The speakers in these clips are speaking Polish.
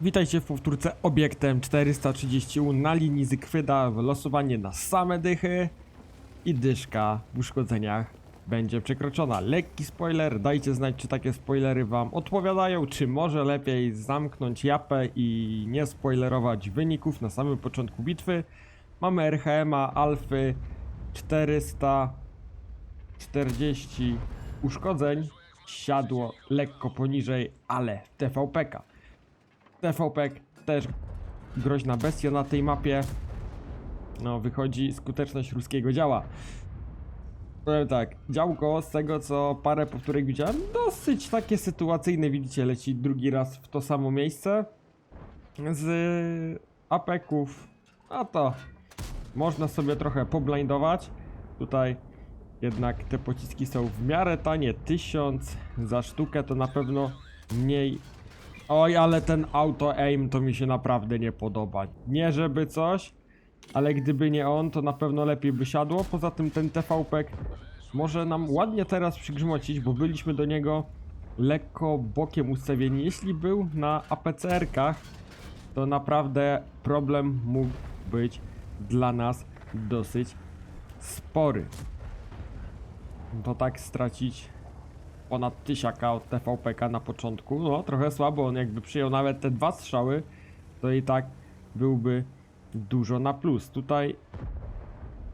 Witajcie w powtórce obiektem 430 na linii Zygfryda. Losowanie na same dychy i dyszka w uszkodzeniach będzie przekroczona. Lekki spoiler, dajcie znać czy takie spoilery wam odpowiadają, czy może lepiej zamknąć japę i nie spoilerować wyników na samym początku bitwy. Mamy RHM-a Alfy 440 uszkodzeń, siadło lekko poniżej, ale TVP-ka. TVP też groźna bestia na tej mapie. No, wychodzi skuteczność ruskiego działa. Powiem tak, działko z tego co parę powtórek widziałem, dosyć takie sytuacyjne, widzicie, leci drugi raz w to samo miejsce. Z apeków, a to można sobie trochę poblindować. Tutaj jednak te pociski są w miarę tanie, 1000 za sztukę to na pewno mniej Oj, ale ten auto aim to mi się naprawdę nie podoba. Nie żeby coś, ale gdyby nie on, to na pewno lepiej by siadło. Poza tym ten TVP może nam ładnie teraz przygrzmocić, bo byliśmy do niego lekko bokiem ustawieni. Jeśli był na APCR-kach, to naprawdę problem mógł być dla nas dosyć spory. To tak stracić ponad tysiaka od TVPK na początku. No, trochę słabo, on jakby przyjął nawet te dwa strzały, to i tak byłby dużo na plus. Tutaj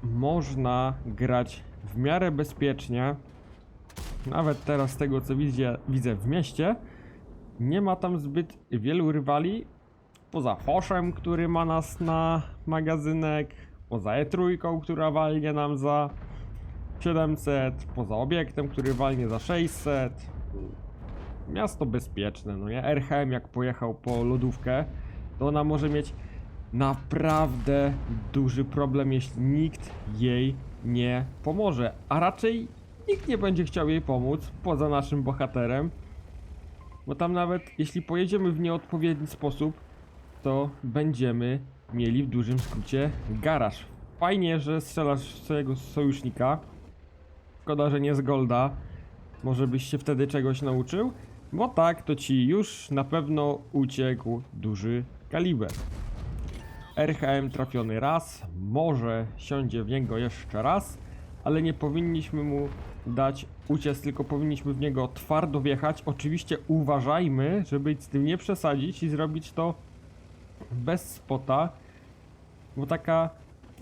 można grać w miarę bezpiecznie. Nawet teraz z tego co widzę, widzę w mieście, nie ma tam zbyt wielu rywali. Poza Hoszem, który ma nas na magazynek, poza E3, która walnie nam za 700, poza obiektem, który walnie za 600. Miasto bezpieczne, no nie? RHM jak pojechał po lodówkę, to ona może mieć naprawdę duży problem, jeśli nikt jej nie pomoże. A raczej nikt nie będzie chciał jej pomóc, poza naszym bohaterem. Bo tam nawet jeśli pojedziemy w nieodpowiedni sposób, to będziemy mieli w dużym skrócie garaż. Fajnie, że strzelasz swojego sojusznika. Szkoda, że nie z Golda. Może byś się wtedy czegoś nauczył? Bo tak, to ci już na pewno uciekł duży kaliber. RHM trafiony raz, może siądzie w niego jeszcze raz, ale nie powinniśmy mu dać uciec, tylko powinniśmy w niego twardo wjechać. Oczywiście uważajmy, żeby z tym nie przesadzić i zrobić to bez spota, bo taka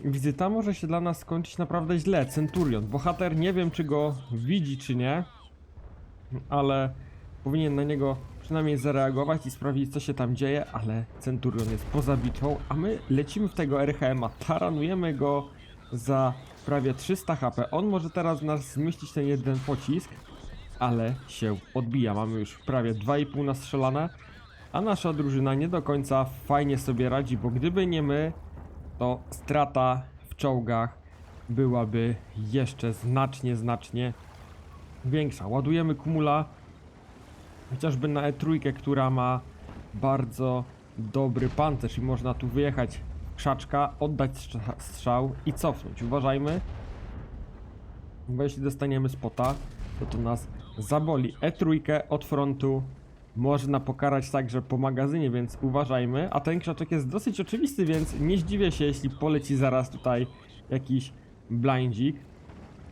wizyta może się dla nas skończyć naprawdę źle. Centurion, bohater, nie wiem czy go widzi czy nie, ale powinien na niego przynajmniej zareagować i sprawdzić co się tam dzieje, ale Centurion jest poza bitwą, a my lecimy w tego RHM-a, taranujemy go za prawie 300 HP. On może teraz nas zmieścić ten jeden pocisk, ale się odbija. Mamy już prawie 2,5 nastrzelane, a nasza drużyna nie do końca fajnie sobie radzi, bo gdyby nie my, to strata w czołgach byłaby jeszcze znacznie, znacznie większa. Ładujemy kumula chociażby na E3, która ma bardzo dobry pancerz i można tu wyjechać krzaczka, oddać strza- strzał i cofnąć. Uważajmy, bo jeśli dostaniemy spota, to to nas zaboli. E3 od frontu można pokarać także po magazynie, więc uważajmy. A ten krzaczek jest dosyć oczywisty, więc nie zdziwię się, jeśli poleci zaraz tutaj jakiś blindzik.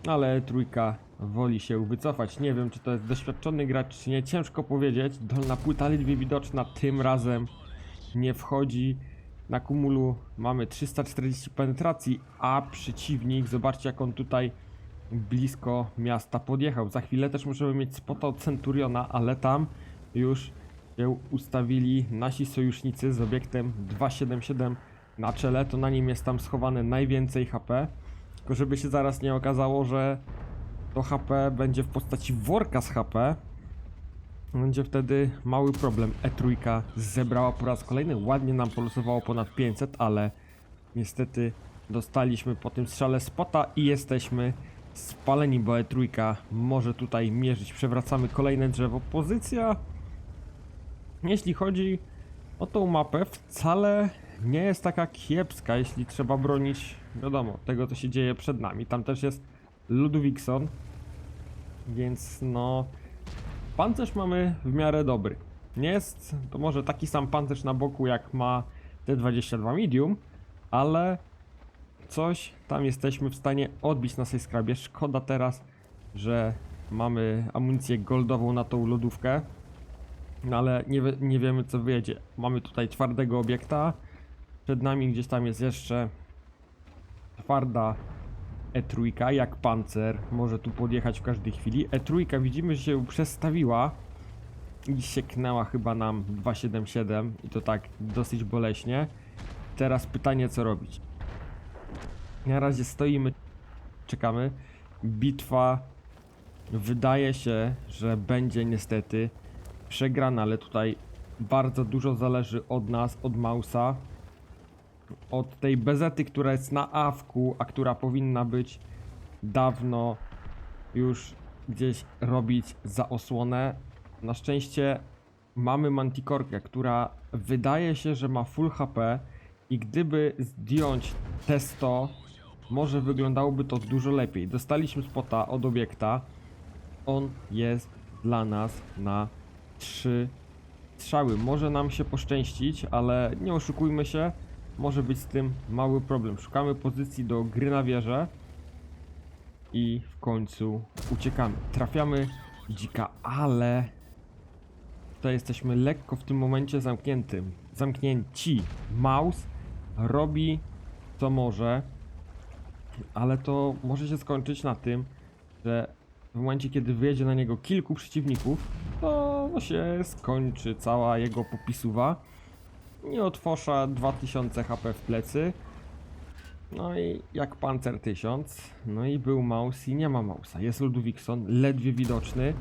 Ale trójka woli się wycofać. Nie wiem, czy to jest doświadczony gracz, czy nie. Ciężko powiedzieć. Dolna płyta ledwie widoczna. Tym razem nie wchodzi. Na kumulu mamy 340 penetracji, a przeciwnik, zobaczcie jak on tutaj blisko miasta podjechał. Za chwilę też możemy mieć spota od Centuriona, ale tam już się ustawili nasi sojusznicy z obiektem 277 na czele. To na nim jest tam schowane najwięcej HP. Tylko żeby się zaraz nie okazało, że to HP będzie w postaci worka z HP. Będzie wtedy mały problem. E3 zebrała po raz kolejny. Ładnie nam polosowało ponad 500, ale niestety dostaliśmy po tym strzale spota i jesteśmy spaleni, bo E3 może tutaj mierzyć. Przewracamy kolejne drzewo. Pozycja, jeśli chodzi o tą mapę, wcale nie jest taka kiepska, jeśli trzeba bronić, wiadomo, tego co się dzieje przed nami. Tam też jest Ludwigson, więc no, pancerz mamy w miarę dobry. Nie jest to może taki sam pancerz na boku jak ma T22 Medium, ale coś tam jesteśmy w stanie odbić na tej skrabie. Szkoda teraz, że mamy amunicję goldową na tą lodówkę. No ale nie, nie wiemy co wyjedzie. Mamy tutaj twardego obiekta. Przed nami gdzieś tam jest jeszcze twarda E3, jak pancer. Może tu podjechać w każdej chwili. E3 widzimy, że się przestawiła i sieknęła chyba nam 277 i to tak dosyć boleśnie. Teraz pytanie co robić. Na razie stoimy, czekamy. Bitwa wydaje się, że będzie niestety przegrana, ale tutaj bardzo dużo zależy od nas, od Mausa. Od tej bezety, która jest na awku, a która powinna być dawno już gdzieś robić za osłonę. Na szczęście mamy Mantikorkę, która wydaje się, że ma full HP i gdyby zdjąć te 100, może wyglądałoby to dużo lepiej. Dostaliśmy spota od obiekta. On jest dla nas na 3 strzały. Może nam się poszczęścić, ale nie oszukujmy się, może być z tym mały problem. Szukamy pozycji do gry na wieżę i w końcu uciekamy. Trafiamy dzika, ale tutaj jesteśmy lekko w tym momencie zamkniętym. Zamknięci. Maus robi co może, ale to może się skończyć na tym, że w momencie kiedy wyjedzie na niego kilku przeciwników, to się skończy cała jego popisuwa. Nie otworza 2000 HP w plecy. No i jak pancer 1000. No i był Maus i nie ma Mausa. Jest Ludwigson, ledwie widoczny,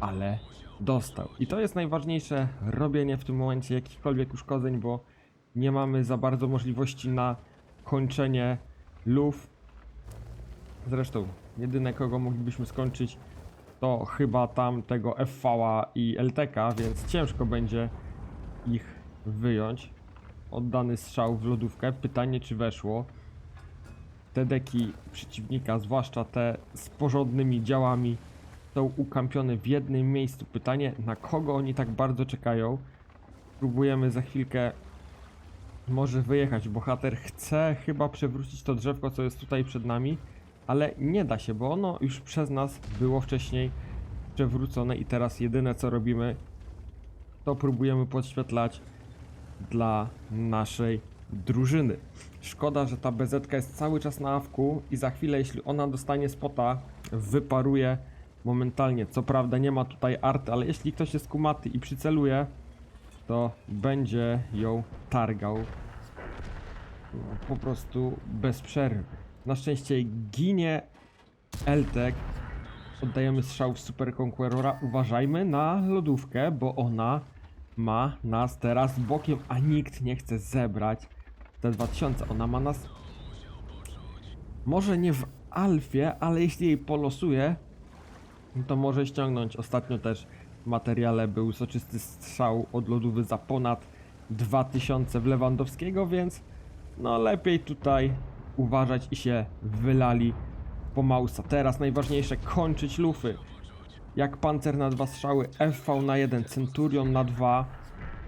ale dostał. I to jest najważniejsze robienie w tym momencie jakichkolwiek uszkodzeń, bo nie mamy za bardzo możliwości na kończenie luf. Zresztą, jedyne kogo moglibyśmy skończyć to chyba tam tego FV i LTK, więc ciężko będzie ich wyjąć. Oddany strzał w lodówkę. Pytanie, czy weszło. Te deki przeciwnika, zwłaszcza te z porządnymi działami, są ukampione w jednym miejscu. Pytanie, na kogo oni tak bardzo czekają. Próbujemy za chwilkę może wyjechać. Bohater chce chyba przewrócić to drzewko, co jest tutaj przed nami, ale nie da się, bo ono już przez nas było wcześniej przewrócone i teraz jedyne co robimy, to próbujemy podświetlać dla naszej drużyny. Szkoda, że ta bezetka jest cały czas na awku i za chwilę, jeśli ona dostanie spota, wyparuje momentalnie. Co prawda nie ma tutaj arty, ale jeśli ktoś jest kumaty i przyceluje, to będzie ją targał po prostu bez przerwy. Na szczęście ginie Eltek. Oddajemy strzał w Super Conquerora. Uważajmy na lodówkę, bo ona ma nas teraz bokiem, a nikt nie chce zebrać te 2000. Ona ma nas może nie w alfie, ale jeśli jej polosuje, no to może ściągnąć. Ostatnio też w materiale był soczysty strzał od lodówy za ponad 2000 w Lewandowskiego, więc no lepiej tutaj uważać i się wylali po Mausa. Teraz najważniejsze kończyć lufy. Jak pancer na dwa strzały, FV na jeden, Centurion na dwa.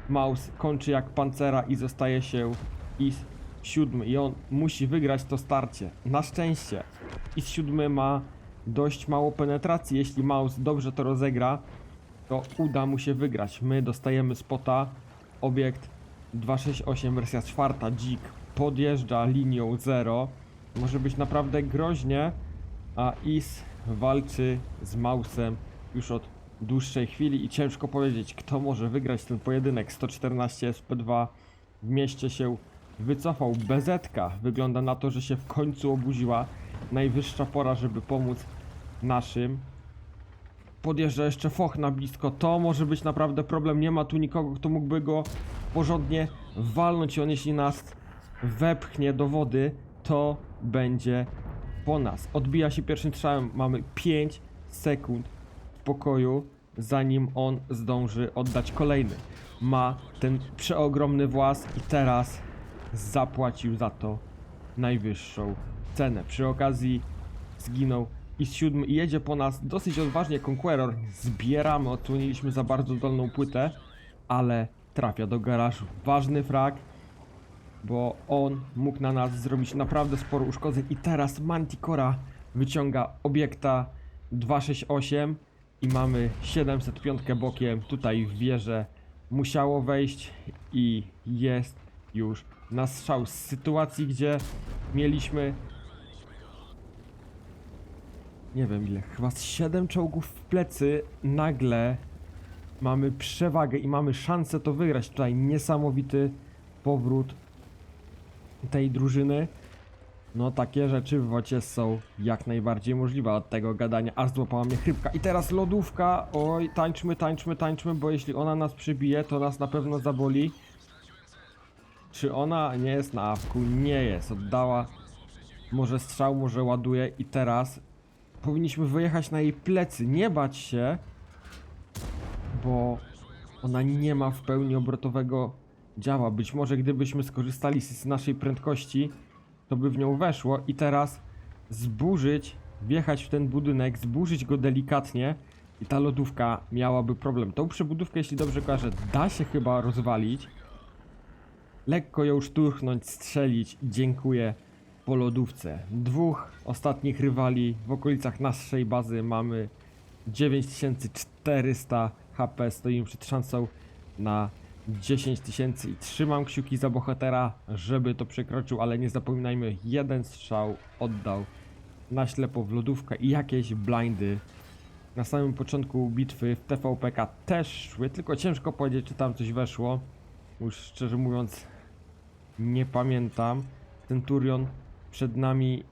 Maus kończy jak pancera i zostaje się IS siódmy i on musi wygrać to starcie. Na szczęście IS siódmy ma dość mało penetracji. Jeśli Maus dobrze to rozegra, to uda mu się wygrać. My dostajemy spota, obiekt 268 wersja czwarta, dzik podjeżdża linią 0. Może być naprawdę groźnie, a Is walczy z Mausem już od dłuższej chwili i ciężko powiedzieć, kto może wygrać ten pojedynek. 114 SP2 w mieście się wycofał. Bezetka wygląda na to, że się w końcu obudziła. Najwyższa pora, żeby pomóc naszym. Podjeżdża jeszcze Foch na blisko. To może być naprawdę problem. Nie ma tu nikogo, kto mógłby go porządnie walnąć. I on jeśli nas wepchnie do wody, to będzie po nas. Odbija się pierwszym strzałem. Mamy 5 sekund spokoju, zanim on zdąży oddać kolejny. Ma ten przeogromny włas i teraz zapłacił za to najwyższą cenę. Przy okazji zginął i siódmy i jedzie po nas dosyć odważnie Conqueror. Zbieramy, odsłoniliśmy za bardzo dolną płytę. ale trafia do garażu. Ważny frag, bo on mógł na nas zrobić naprawdę sporo uszkodzeń. I teraz Manticora wyciąga obiekta 268 i mamy 705 bokiem tutaj w wieżę. Musiało wejść i jest już na strzał z sytuacji, gdzie mieliśmy nie wiem ile, chyba z 7 czołgów w plecy. Nagle mamy przewagę i mamy szansę to wygrać. Tutaj niesamowity powrót tej drużyny. No takie rzeczy w wocie są jak najbardziej możliwe od tego gadania, aż złapała mnie chrypka. I teraz lodówka, oj, tańczmy, tańczmy, tańczmy, bo jeśli ona nas przybije, to nas na pewno zaboli. Czy ona nie jest na awku? Nie jest, oddała może strzał, może ładuje i teraz powinniśmy wyjechać na jej plecy, nie bać się, bo ona nie ma w pełni obrotowego działa. Być może gdybyśmy skorzystali z naszej prędkości, to by w nią weszło i teraz zburzyć, wjechać w ten budynek, zburzyć go delikatnie i ta lodówka miałaby problem. Tą przebudówkę, jeśli dobrze kojarzę, da się chyba rozwalić. Lekko ją szturchnąć, strzelić i dziękuję po lodówce. Dwóch ostatnich rywali w okolicach naszej bazy mamy 9400 HP, stoimy przed szansą na 10 tysięcy i trzymam kciuki za bohatera, żeby to przekroczył, ale nie zapominajmy, jeden strzał oddał na ślepo w lodówkę i jakieś blindy na samym początku bitwy w TVPK też szły, tylko ciężko powiedzieć, czy tam coś weszło. Już szczerze mówiąc, nie pamiętam. Centurion przed nami,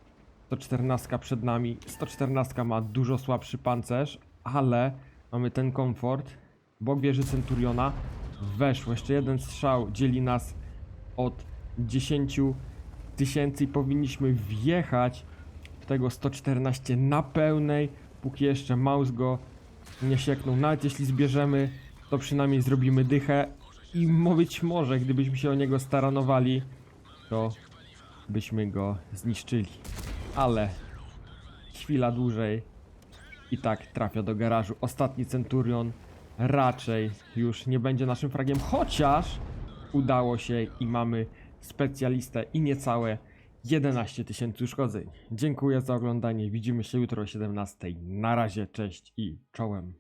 114 przed nami. 114 ma dużo słabszy pancerz, ale mamy ten komfort. Bok wieży Centuriona weszło. Jeszcze jeden strzał dzieli nas od 10 tysięcy i powinniśmy wjechać w tego 114 na pełnej, póki jeszcze Maus go nie sieknął. Nawet jeśli zbierzemy, to przynajmniej zrobimy dychę i być może, gdybyśmy się o niego staranowali, to byśmy go zniszczyli. Ale chwila dłużej i tak trafia do garażu. Ostatni Centurion raczej już nie będzie naszym fragiem, chociaż udało się i mamy specjalistę i niecałe 11 tysięcy uszkodzeń. Dziękuję za oglądanie. Widzimy się jutro o 17. Na razie, cześć i czołem.